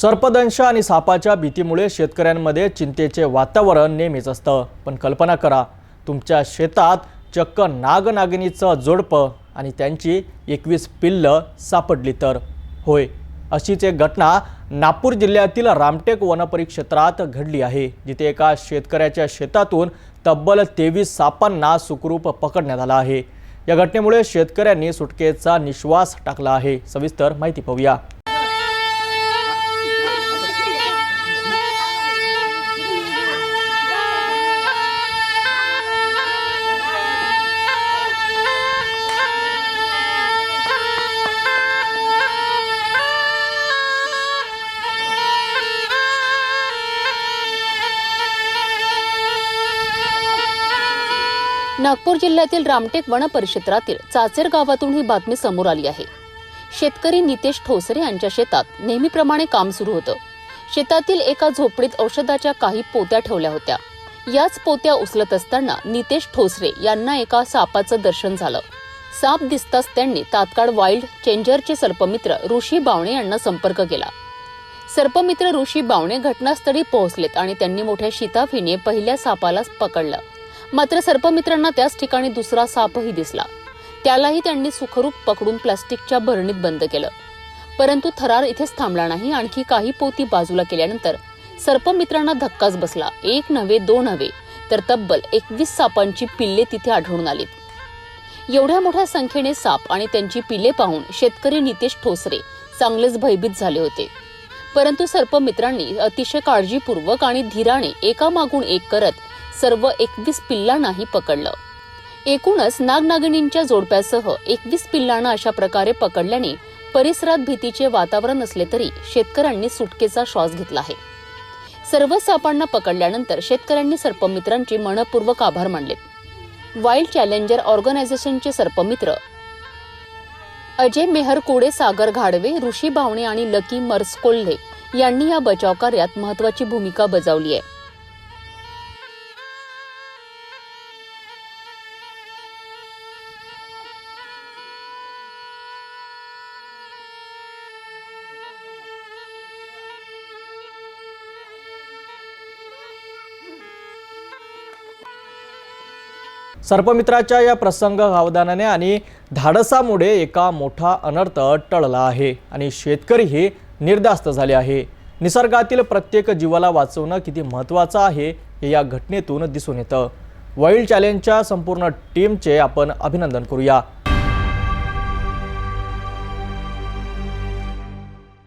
सर्पदंश आणि सापाच्या भीतीमुळे शेतकऱ्यांमध्ये चिंतेचे वातावरण नेहमीच असतं. पण कल्पना करा तुमच्या शेतात चक्क नागनागिनीचं जोडपं आणि त्यांची एकवीस पिल्लं सापडली तर. होय अशीच एक घटना नागपूर जिल्ह्यातील रामटेक वनपरिक्षेत्रात घडली आहे जिथे एका शेतकऱ्याच्या शेतातून तब्बल तेवीस सापांना सुखरूप पकडण्यात आला आहे. या घटनेमुळे शेतकऱ्यांनी सुटकेचा निश्वास टाकला आहे. सविस्तर माहिती पाहूया. नागपूर जिल्ह्यातील रामटेक वन परिक्षेत्रातील चाचेर गावातून ही बातमी समोर आली आहे. शेतकरी नितेश ठोसरे यांच्या शेतात नेहमीप्रमाणे काम सुरू होतं. शेतातील एका झोपडीत औषधाच्या काही पोत्या ठेवल्या होत्या. याच पोत्या उचलत असताना नितेश ठोसरे यांना एका सापाचं दर्शन झालं. साप दिसताच त्यांनी तात्काळ वाईल्ड चेंजरचे सर्पमित्र ऋषी बावणे यांना संपर्क केला. सर्पमित्र ऋषी बावणे घटनास्थळी पोहोचलेत आणि त्यांनी मोठ्या शिताफीने पहिल्या सापाला पकडलं. मात्र सर्पमित्रांना त्याच ठिकाणी दुसरा सापही दिसला. त्यालाही त्यांनी सुखरूप पकडून प्लास्टिकच्या भरणीत बंद केलं. परंतु थरार इथेच थांबला नाही आणखी काही पोती बाजूला केल्यानंतर सर्पमित्रांना धक्काच बसला. एक नव्हे दोन हवे तर तब्बल एकवीस सापांची पिल्ले तिथे आढळून आलीत. एवढ्या मोठ्या संख्येने साप आणि त्यांची पिल्ले पाहून शेतकरी नितेश ठोसरे चांगलेच भयभीत झाले होते. परंतु सर्पमित्रांनी अतिशय काळजीपूर्वक आणि धीराने एकामागून एक करत सर्व एकवीस पिल्लांनाही पकडलं. एकूणच नागनागिणींच्या जोडप्यासह एकवीस पिल्लांना अशा प्रकारे पकडल्याने परिसरात भीतीचे वातावरण असले तरी शेतकऱ्यांनी सुटकेचा श्वास घेतला आहे. सर्व सापांना पकडल्यानंतर शेतकऱ्यांनी सर्पमित्रांचे मनपूर्वक आभार मानले वाईल्ड चॅलेंजर ऑर्गनायझेशनचे सर्पमित्र अजय मेहर कोडे सागर घाडवे ऋषी भावणे आणि लकी मर्सकोल्हे यांनी या बचाव कार्यात महत्वाची भूमिका बजावली आहे. सर्पमित्राच्या या प्रसंग गावदानाने आणि धाडसामुळे एका मोठा अनर्थ टळला आहे आणि शेतकरीही निर्धास्त झाले आहे. निसर्गातील प्रत्येक जीवाला वाचवणं किती महत्त्वाचं आहे हे या घटनेतून दिसून येतं. वाईल्ड चॅलेंजच्या संपूर्ण टीमचे आपण अभिनंदन करूया.